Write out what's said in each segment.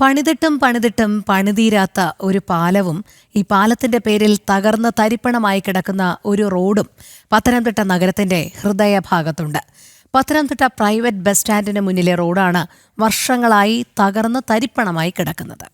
പണിതിട്ടും പണിതിട്ടും പണിതീരാത്ത ഒരു പാലവും ഈ പാലത്തിന്റെ പേരിൽ തകർന്ന് തരിപ്പണമായി കിടക്കുന്ന ഒരു റോഡും പത്തനംതിട്ട നഗരത്തിന്റെ ഹൃദയഭാഗത്തുണ്ട്. പത്തനംതിട്ട പ്രൈവറ്റ് ബസ് സ്റ്റാൻഡിന് മുന്നിലെ റോഡാണ് വർഷങ്ങളായി തകർന്ന് തരിപ്പണമായി കിടക്കുന്നത്.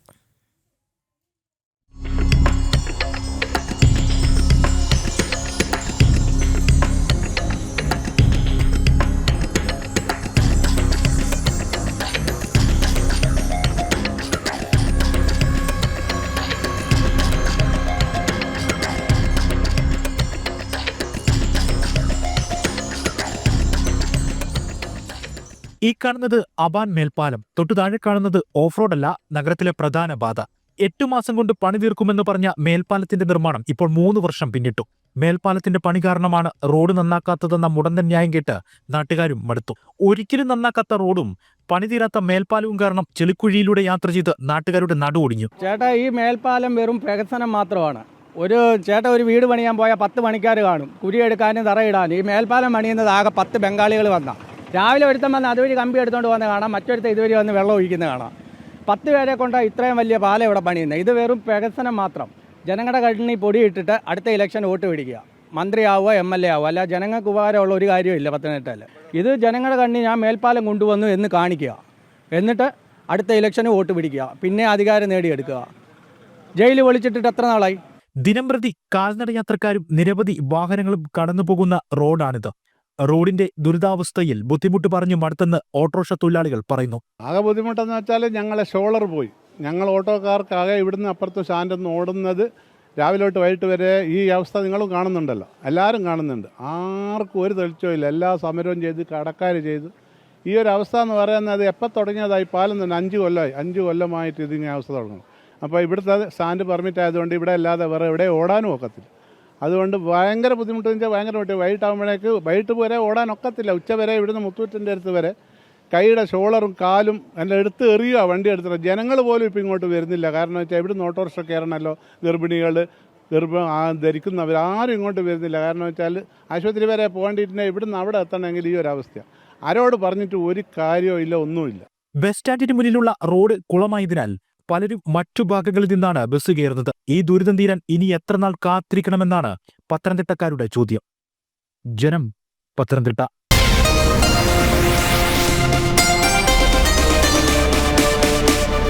ഈ കാണുന്നത് അബാൻ മേൽപ്പാലം. തൊട്ടു താഴെ കാണുന്നത് ഓഫ് റോഡല്ല നഗരത്തിലെ പ്രധാന പാത എട്ടു മാസം കൊണ്ട് പണി തീർക്കുമെന്ന് പറഞ്ഞ മേൽപ്പാലത്തിന്റെ നിർമ്മാണം ഇപ്പോൾ മൂന്ന് വർഷം പിന്നിട്ടു. മേൽപ്പാലത്തിന്റെ പണി കാരണമാണ് റോഡ് നന്നാക്കാത്തതെന്ന മുടന്തൻ ന്യായം കേട്ട് നാട്ടുകാരും മടുത്തു. ഒരിക്കലും നന്നാക്കാത്ത റോഡും പണി തീരാത്ത മേൽപ്പാലവും കാരണം ചെളിക്കുഴിയിലൂടെ യാത്ര ചെയ്ത് നാട്ടുകാരുടെ നടു ഒടിഞ്ഞു. ചേട്ടാ ഈ മേൽപ്പാലം വെറും പ്രകസനം മാത്രമാണ്. ഒരു ചേട്ട ഒരു വീട് പണിയാൻ പോയാൽ പത്ത് പണിക്കാർ കാണും. കുഴിയെടുക്കാനും തറയിടാനും. ഈ മേൽപ്പാലം പണിയുന്നത് ആകെ പത്ത് ബംഗാളികൾ വന്ന. രാവിലെ ഒരുത്തം വന്ന് അതുവഴി കമ്പി എടുത്തുകൊണ്ട് വന്ന് കാണാം മറ്റൊരുത്തം ഇതുവഴി വന്ന് വെള്ളം ഒഴിക്കുന്ന കാണാം. പത്ത് പേരെ കൊണ്ട് ഇത്രയും വലിയ പാലം ഇവിടെ പണിയുന്നത്. ഇത് വെറും പ്രകസനം മാത്രം. ജനങ്ങളുടെ കണ്ണിൽ പൊടിയിട്ടിട്ട് അടുത്ത ഇലക്ഷൻ വോട്ട് പിടിക്കുക. മന്ത്രിയാവുക എം എൽ എ ആവുക അല്ല ജനങ്ങൾക്ക് ഉപകാരമുള്ള ഒരു കാര്യമില്ല പത്തനംതിട്ടയിൽ ഇത് ജനങ്ങളുടെ കണ്ണി ഞാൻ മേൽപ്പാലം കൊണ്ടുവന്നു എന്ന് കാണിക്കുക. എന്നിട്ട് അടുത്ത ഇലക്ഷന് വോട്ട് പിടിക്കുക. പിന്നെ അധികാരം നേടിയെടുക്കുക. ജയിലിൽ വിളിച്ചിട്ടിട്ട് എത്ര നാളായി? ദിനംപ്രതി കാൽനട യാത്രക്കാരും നിരവധി വാഹനങ്ങളും കടന്നുപോകുന്ന റോഡാണിത്. റോഡിന്റെ ദുരിതാവസ്ഥയിൽ ബുദ്ധിമുട്ട് പറഞ്ഞു മടുത്തെന്ന് ഓട്ടോറിക്ഷ തൊഴിലാളികൾ പറയുന്നു. ആകെ ബുദ്ധിമുട്ടെന്ന് വെച്ചാൽ ഞങ്ങളെ ഷോളർ പോയി. ഞങ്ങൾ ഓട്ടോക്കാർക്കാകെ ഇവിടുന്ന് അപ്പുറത്ത് സ്റ്റാൻഡിൽ നിന്ന് ഓടുന്നത് രാവിലെ തൊട്ട് വൈകിട്ട് വരെ ഈ അവസ്ഥ നിങ്ങളും കാണുന്നുണ്ടല്ലോ. എല്ലാവരും കാണുന്നുണ്ട്. ആർക്കും ഒരു തെളിച്ചമില്ല എല്ലാ സമരവും ചെയ്ത് കടക്കാർ ചെയ്ത്. ഈ ഒരു അവസ്ഥ എന്ന് പറയുന്നത് എപ്പോൾ തുടങ്ങിയതായി പാലം തന്നെ അഞ്ച് കൊല്ലമായി. അഞ്ച് കൊല്ലമായിട്ട് ഇതിങ്ങനെ അവസ്ഥ തുടങ്ങും അപ്പോൾ ഇവിടുത്തെ സ്റ്റാൻഡ് പെർമിറ്റ് ആയതുകൊണ്ട് ഇവിടെ അല്ലാതെ വേറെ എവിടെ ഓടാനും ഒക്കത്തില്ല. അതുകൊണ്ട് ഭയങ്കര ബുദ്ധിമുട്ട് വെച്ചാൽ ഭയങ്കര ബുദ്ധിമുട്ട് വൈകിട്ടാകുമ്പോഴേക്ക് വൈകിട്ട് വരെ ഓടാൻ ഒക്കത്തില്ല. ഉച്ച വരെ ഇവിടുന്ന് മുത്തൂറ്റിന്റെ അടുത്ത് വരെ കൈയുടെ ഷോളറും കാലും എല്ലാം എടുത്ത് എറിയുക വണ്ടി എടുത്തിട്ട്. ജനങ്ങൾ പോലും ഇപ്പം ഇങ്ങോട്ട് വരുന്നില്ല. കാരണം വെച്ചാൽ ഇവിടുന്ന് ഓട്ടോറിക്ഷ കയറണമല്ലോ ഗർഭിണികൾ ഗർഭ ധരിക്കുന്നവർ ആരും ഇങ്ങോട്ട് വരുന്നില്ല. കാരണം വെച്ചാൽ ആശുപത്രി വരെ പോകേണ്ടിയിട്ടുണ്ടെങ്കിൽ ഇവിടുന്ന് അവിടെ എത്തണമെങ്കിൽ ഈ ഒരു അവസ്ഥ ആരോട് പറഞ്ഞിട്ട് ഒരു കാര്യവും ഇല്ല ഒന്നുമില്ല. ബസ് സ്റ്റാൻഡിന് മുന്നിലുള്ള റോഡ് കുളമായതിനാൽ പലരും മറ്റു ഭാഗങ്ങളിൽ നിന്നാണ് ബസ് കയറുന്നത്. ഈ ദുരിതം തീരാൻ ഇനി എത്ര നാൾ കാത്തിരിക്കണമെന്നാണ് പത്തനംതിട്ടക്കാരുടെ ചോദ്യം. ജനം പത്തനംതിട്ട.